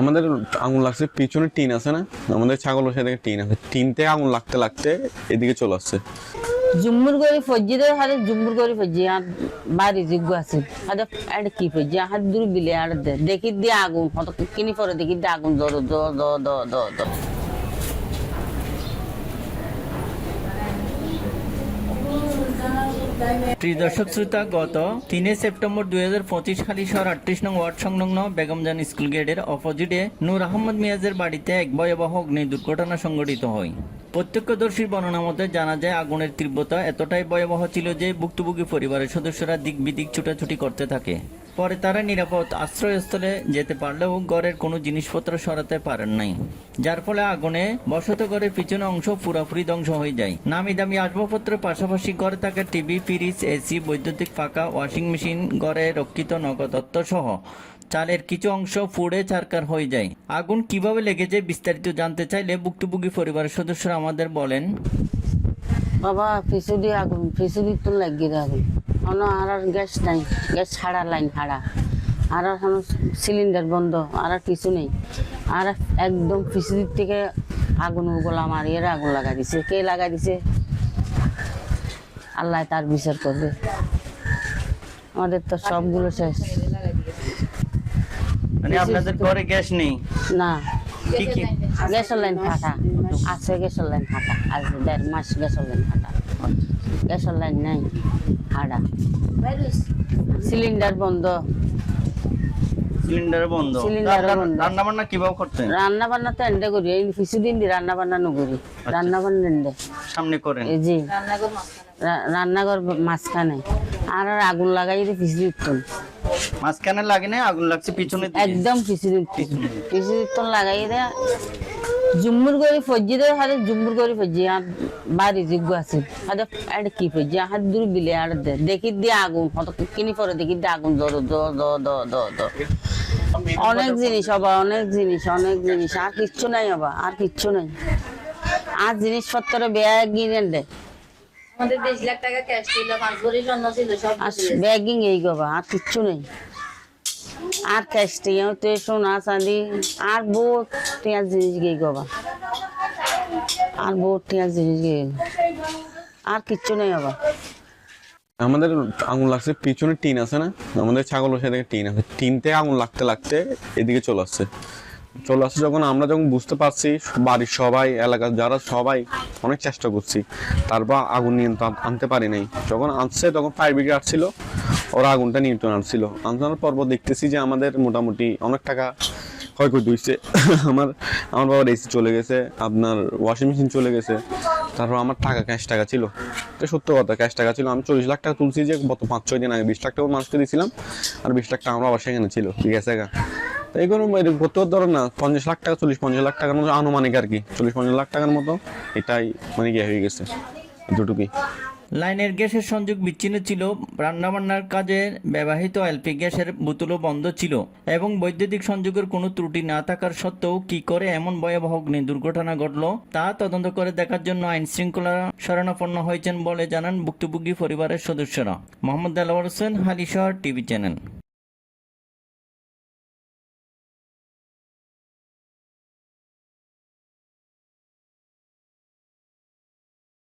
আমাদের আঙুল লাগছে, পিছনে টিন আছে না? আমাদের ছাগল সেদিকে টিন আছে। টিন থেকে আঙুল লাগতে লাগতে এদিকে চলে আসছে। জুম্মুর করে ফজ্জিদের হারে জুম্মুর করে ফজি আর বাড়ি যোগ্য আছে। আর এটা কি ফজি হাত দূর বিলে আর দে, দেখি দিয়ে আগুন কিনি পরে দেখি দিয়ে আগুন, দ দ দ দ দর প্রিয় দর্শক শ্রোতা, গত তিনে সেপ্টেম্বর দুই হাজার পঁচিশ হালিশহর আটত্রিশ নং ওয়ার্ড সংলগ্ন বেগমজান স্কুল গেটের অপোজিটে নূর আহমদ মিয়াজের বাড়িতে এক ভয়াবহ অগ্নি দুর্ঘটনা সংঘটিত হয়। প্রত্যক্ষদর্শীর বর্ণনা মতে জানা যায়, আগুনের তীব্রতা এতটাই ভয়াবহ ছিল যে ভুক্তভোগী পরিবারের সদস্যরা দিক বিদিক ছুটাছুটি করতে থাকে। পরে তারা নিরাপদ আশ্রয়স্থলে যেতে পারলেও ঘরের কোনো জিনিসপত্র সরাতে পারেন নাই, যার ফলে আগুনে বসত ঘরের পিছনে অংশ পুরোপুরি ধ্বংস হয়ে যায়। নামি দামি আসবাবপত্রের পাশাপাশি ঘরে থাকা টিভি, ফ্রিজ, এসি, বৈদ্যুতিক পাকা ওয়াশিং মেশিন, ঘরে রক্ষিত নগদত্ব সহ চালের কিছু অংশ পুড়ে চারকার হয়ে যায়। আগুন কীভাবে লেগেছে বিস্তারিত জানতে চাইলে ভুক্তভোগী পরিবারের সদস্যরা আমাদের বলেন, বাবা পিছু আগুন পিছু দিয়ে তো লাগিয়ে আগুন অন আর আর গ্যাস নাই গ্যাস ছাড়া লাইন ছাড়া আর আর সিলিন্ডার বন্ধ আর আর কিছু নেই। আর একদম পিছু থেকে আগুন গোলা মারিয়ে আগুন লাগাই দিছে। কে লাগাই দিছে? আল্লাহ তার বিচার করবে। আমাদের তো সবগুলো শেষ। মানে আপনাদের ঘরে গ্যাস নেই? না। গ্যাসের লাইন ফাটা। আছে গ্যাসের লাইন ফাটা। আজ দেড় মাস গ্যাসের লাইন ফাটা। গ্যাসের লাইন নাই হাডা সিলিন্ডার বন্ধ। সিলিন্ডার বন্ধ। সিলিন্ডার বন্ধ। রান্না বান্না কীভাবে করতেন রান্না বান্না তো এন্ডে করি এই কিছুদিন দি রান্না বান্না রান্না বান্না এন্ডে। সামনে করেন। এই জি রা- রান্নাঘর মাঝখানে। আর আর আগুন লাগাই দিয়ে পিছু দিতুন মাঝখানে লাগে না আগুন লাগছে পিছনে একদম পিছু দিতুন পিছু দিতুন লাগাই দিয়ে। জুম্মুর করে ফজ্জি দেয় হাতে জুম্মুর করে ফজ্জি আর বাড়ি যোগ্য আছে হাতে এটা কি ফজ্জি হাত দূর বিলে আর দে দেখি দিয়ে আগুন কত কিনি পরে দেখি দিয়ে আগুন দর দর অনেক জিনিস হবা অনেক জিনিস অনেক জিনিস আর কিচ্ছু নাই হবা আর কিচ্ছু নাই। আর জিনিসপত্র ব্যাগ কিনে দে। আমাদের দেড় লাখ টাকা ক্যাশ ছিল পাঁচ ভরি স্বর্ণ ছিল সব আর ব্যাগিং এই গবা আর কিচ্ছু নেই। আর ক্যাশটি তো সোনা চাঁদি, আর বহুত টিয়ার জিনিস গিয়ে গবা। আর বহুত টিয়ার জিনিস গিয়ে আর কিচ্ছু নেই বাবা আমাদের আগুন লাগছে, পিছনে টিন আছে না? আমাদের ছাগল বসে থেকে টিন আছে। টিন থেকে আগুন লাগতে লাগতে এদিকে চলে আসছে। চলে আসছে যখন আমরা যখন বুঝতে পারছি, বাড়ির সবাই, এলাকার যারা সবাই, অনেক চেষ্টা করছি। তারপর আগুন নিয়ন্ত্রণ আনতে পারি নাই। যখন আনছে তখন ফায়ার ব্রিগেড আসছিল। ওরা আগুনটা নিয়ন্ত্রণ আনছিল। আনসানোর পর দেখতেছি যে আমাদের মোটামুটি অনেক টাকা ক্ষয়ক্ষতি হয়েছে আমার আমার বাবার এসি চলে গেছে, আপনার ওয়াশিং মেশিন চলে গেছে, তারপর আমার টাকা ক্যাশ টাকা ছিল। এটা সত্য কথা ক্যাশ টাকা ছিল। আমি চল্লিশ লাখ টাকা তুলছি যে গত পাঁচ, ছয় দিন আগে বিশ লাখ টাকা মানুষকে দিয়েছিলাম আর বিশ লাখ টাকা আমার বাবার সেখানে ছিল। ঠিক আছে গা? তো এইগুলো এরকম করতে ধরো না। পঞ্চাশ লাখ টাকা, চল্লিশ, পঞ্চাশ লাখ টাকার মতো আনুমানিক আর কি। চল্লিশ, পঞ্চাশ লাখ টাকার মতো এটাই মানে কি হয়ে গেছে। দুটুকুই। লাইনের গ্যাসের সংযোগ বিচ্ছিন্ন ছিল, রান্নাবান্নার কাজে ব্যবহৃত এলপি গ্যাসের বোতলও বন্ধ ছিল এবং বৈদ্যুতিক সংযোগের কোনো ত্রুটি না থাকার সত্ত্বেও কি করে এমন ভয়াবহ অগ্নি দুর্ঘটনা ঘটল, তা তদন্ত করে দেখার জন্য আইন শৃঙ্খলা শরণাপন্ন হয়েছেন বলে জানান ভুক্তভোগী পরিবারের সদস্যরা। Mohammad Delwar Hossain, Halishahar TV channel.